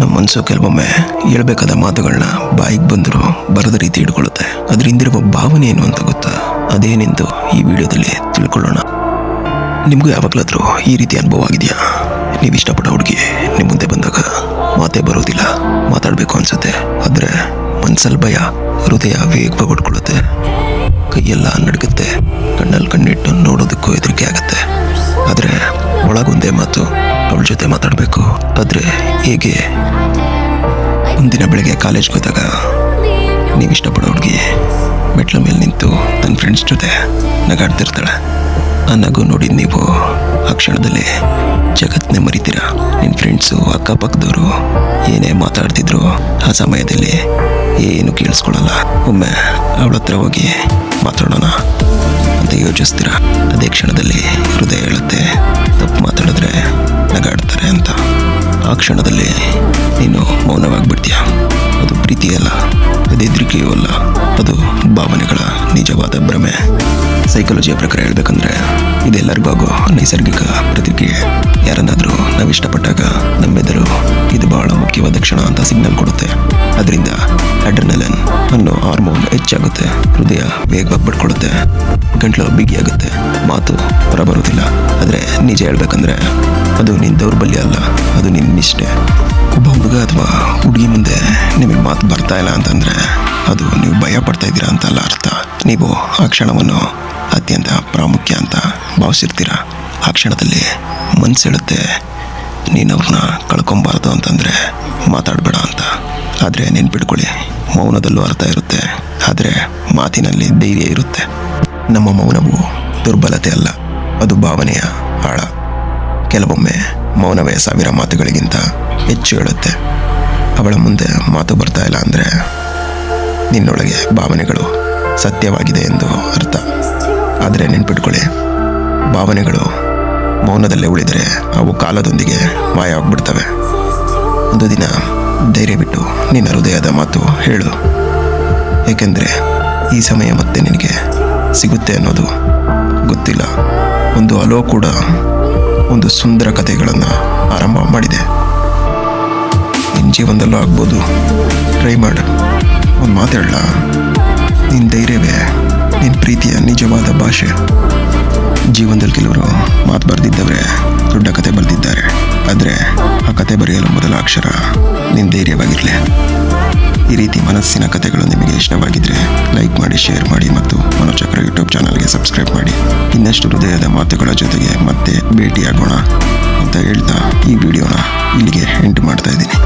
ನಮ್ಮ ಮನಸ್ಸು ಕೆಲವೊಮ್ಮೆ ಹೇಳ್ಬೇಕಾದ ಮಾತುಗಳನ್ನ ಬಾಯಿಗೆ ಬಂದರೂ ಬರದ ರೀತಿ ಇಟ್ಕೊಳ್ಳುತ್ತೆ ಅದರಿಂದಿರುವ ಭಾವನೆ ಏನು ಅಂತ ಗೊತ್ತಾ? ಅದೇನೆಂದು ಈ ವಿಡಿಯೋದಲ್ಲಿ ತಿಳ್ಕೊಳ್ಳೋಣ. ನಿಮಗೂ ಯಾವಾಗಲಾದರೂ ಈ ರೀತಿ ಅನುಭವ ಆಗಿದೆಯಾ? ನೀವು ಇಷ್ಟಪಟ್ಟ ಹುಡುಗಿ ನಿಮ್ಮ ಮುಂದೆ ಬಂದಾಗ ಮಾತೇ ಬರೋದಿಲ್ಲ. ಮಾತಾಡಬೇಕು ಅನಿಸುತ್ತೆ. ಆದರೆ ಮನಸ್ಸಲ್ಲಿ ಭಯ, ಹೃದಯ ವೇಗವಾಗಿ ಹೊಡ್ಕೊಳ್ಳುತ್ತೆ ಕೈಯೆಲ್ಲ ನಡುಗುತ್ತೆ ಕಣ್ಣಲ್ಲಿ ಕಣ್ಣಿಟ್ಟು ನೋಡೋದಕ್ಕೂ ಹೆದರಿಕೆ ಆಗುತ್ತೆ. ಆದರೆ ಒಳಗೊಂದೇ ಮಾತು ಅವಳ ಜೊತೆ ಮಾತಾಡಬೇಕು. ಆದರೆ ಹೇಗೆ? ಒಂದಿನ ಬೆಳಗ್ಗೆ ಕಾಲೇಜ್ಗೆ ಹೋದಾಗ ನೀವು ಇಷ್ಟಪಡೋ ಹುಡುಗಿ ಮೆಟ್ಲ ಮೇಲೆ ನಿಂತು ನನ್ನ ಫ್ರೆಂಡ್ಸ್ ಜೊತೆ ನಗಾಡ್ತಿರ್ತಾಳೆ. ಆ ನಗು ನೋಡಿದ ನೀವು ಆ ಕ್ಷಣದಲ್ಲಿ ಜಗತ್ತನ್ನೇ ಮರಿತೀರ? ನಿನ್ನ ಫ್ರೆಂಡ್ಸು ಅಕ್ಕಪಕ್ಕದವರು ಏನೇ ಮಾತಾಡ್ತಿದ್ರು ಆ ಸಮಯದಲ್ಲಿ ಏನು ಕೇಳಿಸ್ಕೊಳ್ಳಲ್ಲ. ಒಮ್ಮೆ ಅವಳ ಹತ್ರ ಹೋಗಿ ಮಾತಾಡೋಣ ಅಂತ ಯೋಚಿಸ್ತೀರ? ಅದೇ ಕ್ಷಣದಲ್ಲಿ ಹೃದಯ ಹೇಳುತ್ತೆ. ತಪ್ಪು ಮಾತಾಡಿದ್ರೆ ನಗಾಡ್ತಾರೆ ಅಂತ. ಆ ಕ್ಷಣದಲ್ಲಿ ನೀನು ಮೌನವಾಗಿಬಿಡ್ತೀಯ. ಅದು ಪ್ರೀತಿಯಲ್ಲ, ಅದು ಹೆದರಿಕೆಯೂ ಅಲ್ಲ, ಅದು ಭಾವನೆಗಳ ನಿಜವಾದ ಭ್ರಮೆ. ಸೈಕಾಲಜಿಯ ಪ್ರಕಾರ ಹೇಳ್ಬೇಕಂದ್ರೆ, ಇದೆಲ್ಲರಿಗೂ ಆಗೋ ನೈಸರ್ಗಿಕ ಪ್ರತಿಕ್ರಿಯೆ. ಯಾರನ್ನಾದರೂ ನಾವು ಇಷ್ಟಪಟ್ಟಾಗ ನಮ್ಮೆದರು ಇದು ಬಹಳ ಮುಖ್ಯವಾದ ಕ್ಷಣ ಅಂತ ಸಿಗ್ನಲ್ ಕೊಡುತ್ತೆ. ಅದರಿಂದ ಅಡ್ರನಲನ್ ಅನ್ನೋ ಹಾರ್ಮೋನ್ ಹೆಚ್ಚಾಗುತ್ತೆ, ಹೃದಯ ವೇಗವಾಗಿ ಪಡ್ಕೊಳ್ಳುತ್ತೆ ಗಂಟ್ಲು ಬಿಗಿಯಾಗುತ್ತೆ, ಮಾತು ಹೊರಬರೋದಿಲ್ಲ ಆದರೆ ನಿಜ ಹೇಳ್ಬೇಕಂದ್ರೆ ಅದು ನಿನ್ನ ದೌರ್ಬಲ್ಯ ಅಲ್ಲ, ಅದು ನಿನ್ನ ನಿಷ್ಠೆ. ಒಬ್ಬ ಹುಡುಗ ಅಥವಾ ಹುಡುಗಿ ಮುಂದೆ ನಿಮಗೆ ಮಾತು ಬರ್ತಾ ಇಲ್ಲ ಅಂತಂದರೆ ಅದು ನೀವು ಭಯ ಪಡ್ತಾ ಇದ್ದೀರಾ ಅಂತ ಅಲ್ಲ ಅರ್ಥ. ನೀವು ಆ ಕ್ಷಣವನ್ನು ಅತ್ಯಂತ ಪ್ರಾಮುಖ್ಯ ಅಂತ ಭಾವಿಸಿರ್ತೀರ. ಆ ಕ್ಷಣದಲ್ಲಿ ಮನಸ್ಸು ನೀನು ಅವ್ರನ್ನ ಕಳ್ಕೊಬಾರ್ದು ಅಂತಂದರೆ ಮಾತಾಡಬೇಡ ಅಂತ. ಆದರೆ ನೆನ್ಪಿಟ್ಕೊಳ್ಳಿ, ಮೌನದಲ್ಲೂ ಅರ್ಥ ಇರುತ್ತೆ, ಆದರೆ ಮಾತಿನಲ್ಲಿ ಧೈರ್ಯ ಇರುತ್ತೆ. ನಮ್ಮ ಮೌನವು ದುರ್ಬಲತೆ ಅಲ್ಲ, ಅದು ಭಾವನೆಯ ಆಳ. ಕೆಲವೊಮ್ಮೆ ಮೌನವೇ ಸಾವಿರ ಮಾತುಗಳಿಗಿಂತ ಹೆಚ್ಚು ಹೇಳುತ್ತೆ. ಅವಳ ಮುಂದೆ ಮಾತು ಬರ್ತಾ ಇಲ್ಲ ಅಂದರೆ ನಿನ್ನೊಳಗೆ ಭಾವನೆಗಳು ಸತ್ಯವಾಗಿದೆ ಎಂದು ಅರ್ಥ. ಆದರೆ ನೆನ್ಪಿಟ್ಕೊಳ್ಳಿ, ಭಾವನೆಗಳು ಮೌನದಲ್ಲೇ ಉಳಿದರೆ ಅವು ಕಾಲದೊಂದಿಗೆ ಮಾಯ ಆಗ್ಬಿಡ್ತವೆ. ಒಂದು ದಿನ ಧೈರ್ಯ ಬಿಟ್ಟು ನಿನ್ನ ಹೃದಯದ ಮಾತು ಹೇಳು. ಏಕೆಂದರೆ ಈ ಸಮಯ ಮತ್ತೆ ನಿನಗೆ ಸಿಗುತ್ತೆ ಅನ್ನೋದು ಗೊತ್ತಿಲ್ಲ. ಒಂದು ಅಲೋ ಕೂಡ ಒಂದು ಸುಂದರ ಕಥೆಗಳನ್ನು ಆರಂಭ ಮಾಡಿದೆ. ನಿನ್ನ ಜೀವನದಲ್ಲೂ ಆಗ್ಬೋದು. ಟ್ರೈ ಮಾಡು. ಒಂದು ಮಾತಾಡಲ ನಿನ್ನ ಧೈರ್ಯವೇ ನಿನ್ನ ಪ್ರೀತಿಯ ನಿಜವಾದ ಭಾಷೆ. ಜೀವನದಲ್ಲಿ ಕೆಲವರು ಮಾತು ಬರೆದಿದ್ದವರೇ, ದೊಡ್ಡ ಕತೆ ಬರೆದಿದ್ದಾರೆ. ಆದರೆ ಆ ಕತೆ ಬರೆಯಲು ಮೊದಲ ಅಕ್ಷರ ನಿನ್ನ ಧೈರ್ಯವಾಗಿರಲಿ. ಈ ರೀತಿ ಮನಸ್ಸಿನ ಕಥೆಗಳು ನಿಮಗೆ ಇಷ್ಟವಾಗಿದ್ದರೆ ಮಾಡಿ ಶೇರ್ ಮಾಡಿ ಮತ್ತು ಮನೋಚಕ್ರ ಯೂಟ್ಯೂಬ್ ಚಾನಲ್ಗೆ ಸಬ್ಸ್ಕ್ರೈಬ್ ಮಾಡಿ. ಇನ್ನಷ್ಟು ಹೃದಯದ ಮಾತುಗಳ ಜೊತೆಗೆ ಮತ್ತೆ ಭೇಟಿಯಾಗೋಣ ಅಂತ ಹೇಳ್ತಾ ಈ ವಿಡಿಯೋನ ಇಲ್ಲಿಗೆ ಎಂಟು ಮಾಡ್ತಾ ಇದ್ದೀನಿ.